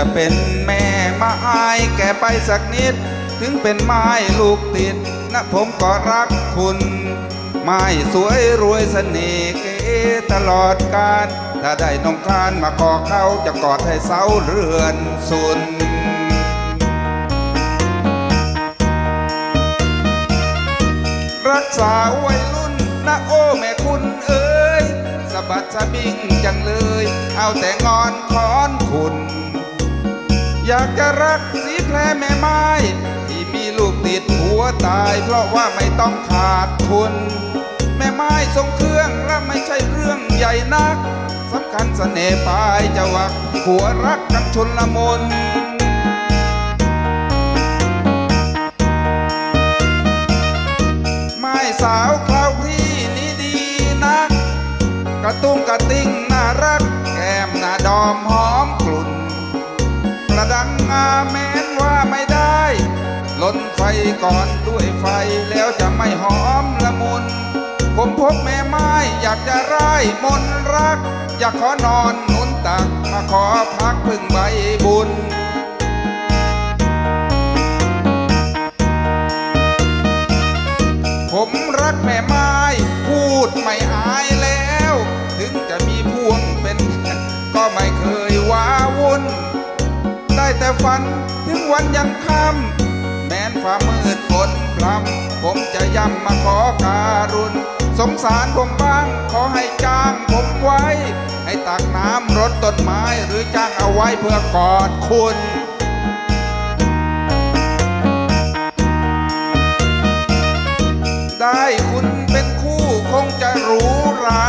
ะเป็นแม่ไม้แก่ไปสักนิด ถึงเป็นไม้ลูกติดนะผมก็รักคุณ ไม้สวยรวยเสน่ห์เก๋ตลอดกาลถ้าได้น้องคลานมาขอเขาจะกอดให้เสาเรือนสุนรักษาวัยรุ่นนะโอ้แม่คุณเอ้ยสะบัดสะบิงจังเลย เอาแต่งอนคอนคุณ อยากจะรักสีแพรแม่ไม้ ที่มีลูกติดหัวตาย เพราะว่าไม่ต้องขาดทุน แม่ไม้ทรงเครื่องและไม่ใช่เรื่องใหญ่นักสำคัญเสน่ห์ปลายจะวักหัวรักกันชนละมนไม้สาว ไฟก่อนด้วยไฟแล้วจะไม่หอมละมุน ผมพบแม่ไม้อยากจะร่ายมนรัก อยากขอนอนหนุนตักมาขอพักพึ่งใบบุญผมรักแม่ไม้พูดไม่อายแล้ว ถึงจะมีพวงเป็น ก็ไม่เคยว้าวุ่น ได้แต่ฝันถึงวันยังค่ำ แม้นฝ่ามมืดฝนพรำผมจะย้ำมาขอการุณ สงสารผมบ้าง ขอให้จ้างผมไว้ ให้ตักน้ำรดต้นไม้หรือจ้างเอาไว้เพื่อกอดคุณได้คุณเป็นคู่คงจะหรูหรา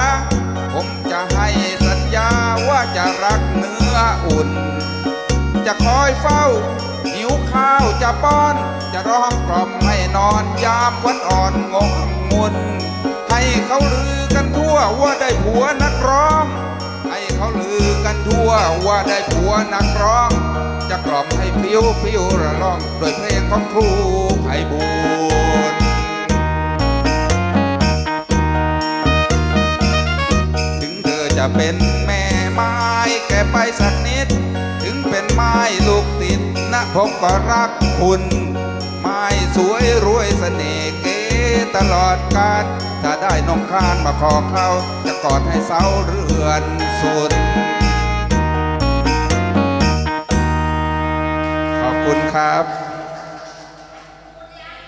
ผมจะให้สัญญาว่าจะรักเนื้ออุ่น จะคอยเฝ้า ข้าวจะป้อน จะร้องกล่อมให้นอนยามวันอ่อนงงงุนให้เขาลือกันทั่วว่าได้ผัวนักร้อง ให้เขาลือกันทั่วว่าได้ผัวนักร้อง จะกล่อมให้พิ้วพิ้วระล่องโดยเพลงของครูไพบูลถึงเธอจะเป็นแม่ไม้แกไปส นะผมก็รักคุณ ไม่สวยรวยเสน่ห์เก๋ตลอดกาลถ้าได้น้องคานมาขอเขาจะกอดให้เสาเรือนสุด ขอบคุณครับ